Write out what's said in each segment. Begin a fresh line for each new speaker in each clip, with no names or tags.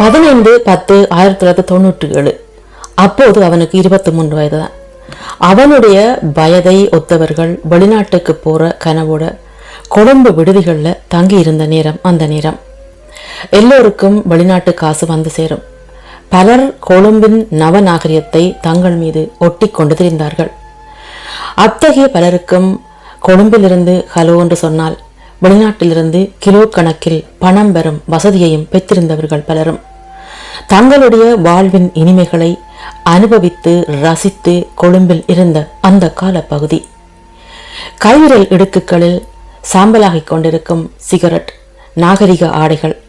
பதினைந்து பத்து ஆயிரத்தி தொள்ளாயிரத்தி தொண்ணூற்றி ஏழு. அப்போது அவனுக்கு இருபத்தி மூன்று வயது தான் அவனுடைய வயதை ஒத்தவர்கள் வெளிநாட்டுக்கு போகிற கனவோட கொழும்பு விடுதிகளில் தங்கி இருந்த நேரம் அந்த நேரம். எல்லோருக்கும் வெளிநாட்டு காசு வந்து சேரும். பலர் கொழும்பின் நவநாகரிகத்தை தங்கள் மீது ஒட்டி கொண்டு திரிந்தார்கள். அத்தகைய பலருக்கும் கொழும்பிலிருந்து ஹலோ என்று சொன்னால் வெளிநாட்டிலிருந்து கிலோ கணக்கில் பணம் பெறும் வசதியையும் பெற்றிருந்தவர்கள் பலரும். தங்களுடைய வாழ்வின் இனிமைகளை அனுபவித்து ரசித்து கொழும்பில் இருந்த அந்த காலப்பகுதி. கைவிரல் இடுக்குகளில் சாம்பலாகிக் கொண்டிருக்கும் சிகரெட் நாகரிக ஆடைகள்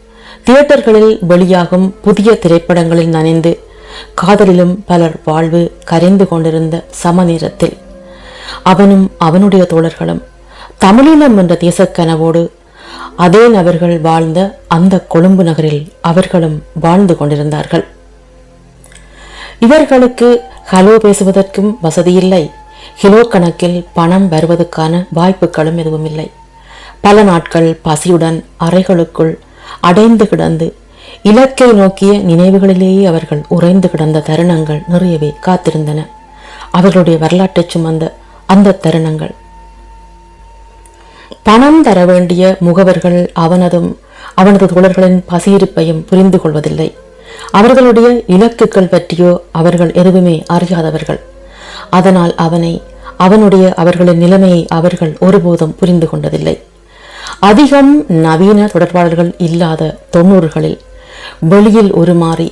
தியேட்டர்களில் வெளியாகும் புதிய திரைப்படங்களில் நனைந்து காதலிலும் பலர் வாழ்வு கரைந்து கொண்டிருந்த சமநேரத்தில் அவனும் அவனுடைய தோழர்களும் தமிழீழம் என்ற தேசக்கனவோடு அதே நபர்கள் வாழ்ந்த அந்த கொழும்பு நகரில் அவர்களும் வாழ்ந்து கொண்டிருந்தார்கள். இவர்களுக்கு ஹலோ பேசுவதற்கும் வசதியில்லை. கிலோ கணக்கில் பணம் வருவதற்கான வாய்ப்புகளும் எதுவும் இல்லை. பல நாட்கள் பசியுடன் அறைகளுக்குள் அடைந்து கிடந்து இலக்கை நோக்கிய நினைவுகளிலேயே அவர்கள் உறைந்து கிடந்த தருணங்கள் நிறையவே காத்திருந்தன. அவர்களுடைய வரலாற்றைச் சுமந்த அந்த தருணங்கள் பணம் தர வேண்டிய முகவர்கள் அவனதும் அவனது தோழர்களின் பசியிருப்பையும் புரிந்து கொள்வதில்லை. அவர்களுடைய இலக்குகள் பற்றியோ அவர்கள் எதுவுமே அறியாதவர்கள். அதனால் அவனை அவனுடைய அவர்களின் நிலைமையை அவர்கள் ஒருபோதும் புரிந்து கொண்டதில்லை. அதிகம் நவீன தொடர்பாளர்கள் இல்லாத தொண்ணூறுகளில் வெளியில் உருமாறி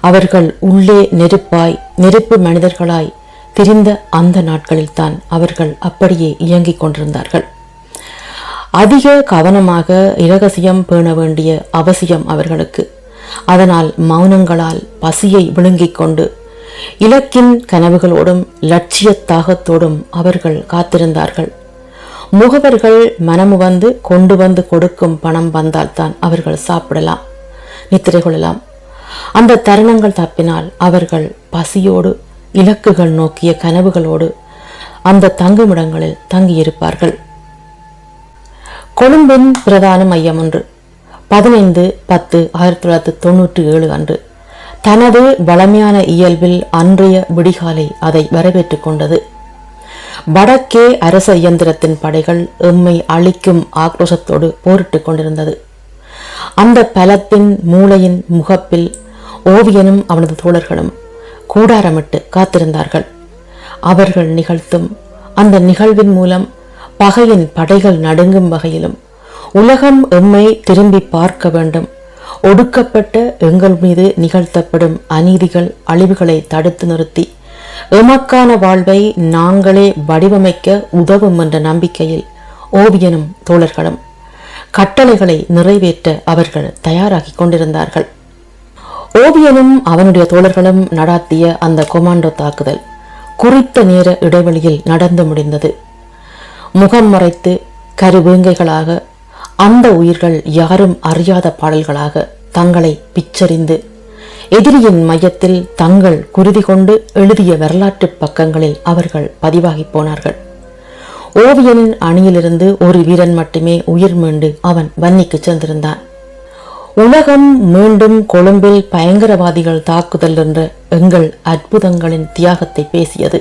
அவர்கள் உள்ளே நெருப்பாய் நெருப்பு மனிதர்களாய் திரிந்த அந்த நாட்களில்தான் அவர்கள் அப்படியே இயங்கிக் கொண்டிருந்தார்கள். அதிக கவனமாக இரகசியம் பேண வேண்டிய அவசியம் அவர்களுக்கு. அதனால் மௌனங்களால் பசியை விழுங்கிக் கொண்டு இலக்கின் கனவுகளோடும் லட்சிய தாகத்தோடும் அவர்கள் காத்திருந்தார்கள். முகவர்கள் மனமு வந்து கொண்டு வந்து கொடுக்கும் பணம் வந்தால்தான் அவர்கள் சாப்பிடலாம் நித்திரை கொள்ளலாம். அந்த தருணங்கள் தப்பினால் அவர்கள் பசியோடு இலக்குகள் நோக்கிய கனவுகளோடு அந்த தங்குமிடங்களில் தங்கியிருப்பார்கள். கொழும்பின் பிரதான மையம் ஒன்று. பதினைந்து பத்து ஆயிரத்தி தொள்ளாயிரத்தி தொண்ணூற்றி ஏழு அன்று. தனது வளமையான இயல்பில் அன்றைய விடிகாலை அதை வரவேற்றுக் கொண்டது. வடக்கே அரச இயந்திரத்தின் படைகள் எம்மை அழிக்கும் ஆக்ரோஷத்தோடு போரிட்டுக் கொண்டிருந்தது. அந்த பலத்தின் மூளையின் முகப்பில் ஓவியனும் அவனது தோழர்களும் கூடாரமிட்டு காத்திருந்தார்கள். அவர்கள் நிகழ்த்தும் அந்த நிகழ்வின் மூலம் பகையின் படைகள் நடுங்கும் வகையிலும் உலகம் எம்மை திரும்பி பார்க்க வேண்டும். ஒடுக்கப்பட்ட எங்கள் மீது நிகழ்த்தப்படும் அநீதிகள் அழிவுகளை தடுத்து நிறுத்தி எமக்கான வாழ்வை நாங்களே வடிவமைக்க உதவும் என்ற நம்பிக்கையில் ஓவியனும் தோழர்களும் கட்டளைகளை நிறைவேற்ற அவர்கள் தயாராகி கொண்டிருந்தார்கள். ஓவியனும் அவனுடைய தோழர்களும் நடாத்திய அந்த கொமாண்டோ தாக்குதல் குறித்த நேர இடைவெளியில் நடந்து முடிந்தது. முகம் மறைத்து கருவேங்கைகளாக அந்த உயிர்கள் யாரும் அறியாத பாடல்களாக தங்களை பிச்சறிந்து எதிரியின் மையத்தில் தங்கள் குருதி கொண்டு எழுதிய வரலாற்று பக்கங்களில் அவர்கள் பதிவாகி போனார்கள். ஓவியனின் அணியிலிருந்து ஒரு வீரன் மட்டுமே உயிர் மீண்டு அவன் வன்னிக்கு சென்றிருந்தான். உலகம் மீண்டும் கொழும்பில் பயங்கரவாதிகள் தாக்குதல் என்ற எங்கள் அற்புதங்களின் தியாகத்தை பேசியது.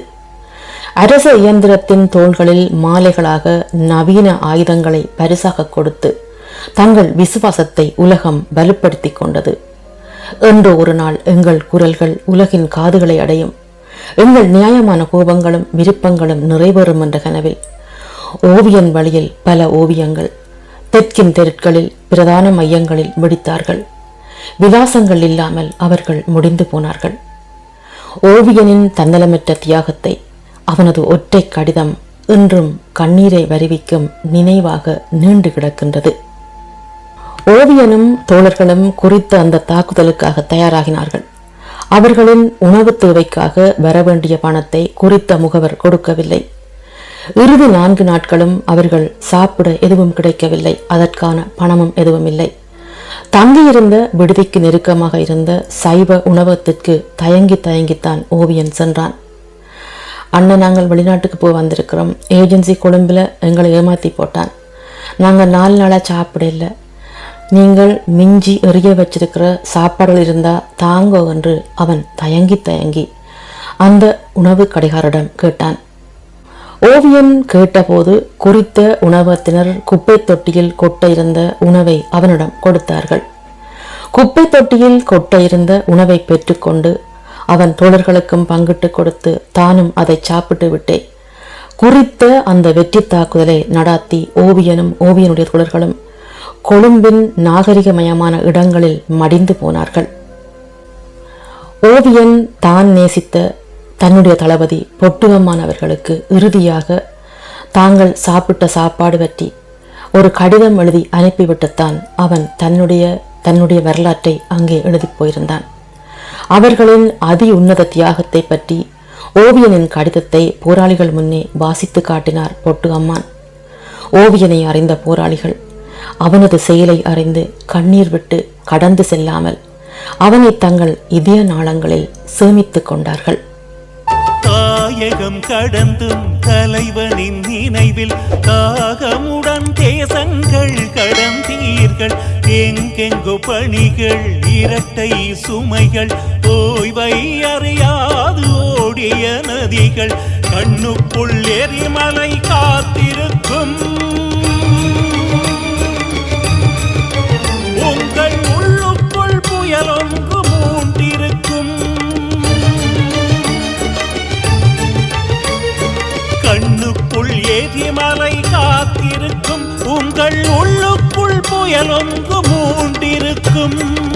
அரச இயந்திரத்தின் தோள்களில் மாலைகளாக நவீன ஆயுதங்களை பரிசாக கொடுத்து தங்கள் விசுவாசத்தை உலகம் வலுப்படுத்திக் கொண்டது. என்று ஒரு நாள் எங்கள் குரல்கள் உலகின் காதுகளை அடையும். எங்கள் நியாயமான கோபங்களும் விருப்பங்களும் நிறைவேறும் என்ற கனவில். ஓவியன் வழியில் பல ஓவியங்கள் தெற்கின் தெருட்களில் பிரதான மையங்களில் முடித்தார்கள் விலாசங்கள் இல்லாமல் அவர்கள் முடிந்து போனார்கள். ஓவியனின் தன்னலமற்ற தியாகத்தை அவனது ஒற்றை கடிதம் இன்றும் கண்ணீரை வருவிக்கும் நினைவாக நீண்டு கிடக்கின்றது. ஓவியனும் தோழர்களும் குறித்த அந்த தாக்குதலுக்காக தயாராகினார்கள். அவர்களின் உணவு தேவைக்காக வரவேண்டிய பணத்தை குறித்த முகவர் கொடுக்கவில்லை. இறுதி நான்கு நாட்களும் அவர்கள் சாப்பிட எதுவும் கிடைக்கவில்லை. அதற்கான பணமும் எதுவும் இல்லை. தங்கியிருந்த விடுதிக்கு நெருக்கமாக இருந்த சைவ உணவகத்திற்கு தயங்கி தயங்கித்தான் ஓவியன் சென்றான். அண்ணன் நாங்கள் வெளிநாட்டுக்கு போய் வந்திருக்கிறோம். ஏஜென்சி கொழும்பில் எங்களை ஏமாற்றி போட்டான். நாங்கள் நாலு நாளாக சாப்பிட இல்லை நீங்கள் மிஞ்சி எறிய வச்சிருக்கிற சாப்பாடுகள் இருந்தால் தாங்கோ என்று அவன் தயங்கி தயங்கி அந்த உணவு கடைகாரிடம் கேட்டான். ஓவியன் கேட்டபோது குறித்த உணவகத்தினர் குப்பை தொட்டியில் கொட்ட இருந்த உணவை அவனிடம் கொடுத்தார்கள். குப்பை தொட்டியில் கொட்ட இருந்த உணவை பெற்றுக்கொண்டு அவன் தோழர்களுக்கும் பங்கிட்டு கொடுத்து தானும் அதை சாப்பிட்டு விட்டேன் குறித்த அந்த வெற்றி தாக்குதலை நடாத்தி ஓவியனும் ஓவியனுடைய தோழர்களும் கொழும்பின் நாகரிகமயமான இடங்களில் மடிந்து போனார்கள். ஓவியன் தான் நேசித்த தன்னுடைய தளபதி பொட்டுவம்மானவர்களுக்கு இறுதியாக தாங்கள் சாப்பிட்ட சாப்பாடு பற்றி ஒரு கடிதம் எழுதி அனுப்பிவிட்டுத்தான் அவன் தன்னுடைய தன்னுடைய வரலாற்றை அங்கே எழுதிப் போயிருந்தான். அவர்களின் அதி உன்னத தியாகத்தை பற்றி ஓவியனின் கடிதத்தை போராளிகள் முன்னே வாசித்து காட்டினார் பொட்டு அம்மான் ஓவியனை அறிந்த போராளிகள் அவனது செயலை அறிந்து கண்ணீர் விட்டு கடந்து செல்லாமல் அவனை தங்கள் இதய நாளங்களில் சேமித்துக் கொண்டார்கள்.
தாயகம் கடந்தும் தலைவனின் நினைவில் தாகமுடன் தேசங்கள் கடந்தீர்கள். எங்கெங்கு பணிகள் இரட்டை சுமைகள் ஓய்வை அறியாது ஓடிய நதிகள் கண்ணுக்குள் எரிமலை காத்திருக்கும். உங்கள் உள்ளுக்குள் புயலொன்று மூண்டிருக்கும். கண்ணுக்குள் எரிமலை காத்திருக்கும். உங்கள் உள்ளுக்குள் புயலொன்று மூண்டிருக்கும்.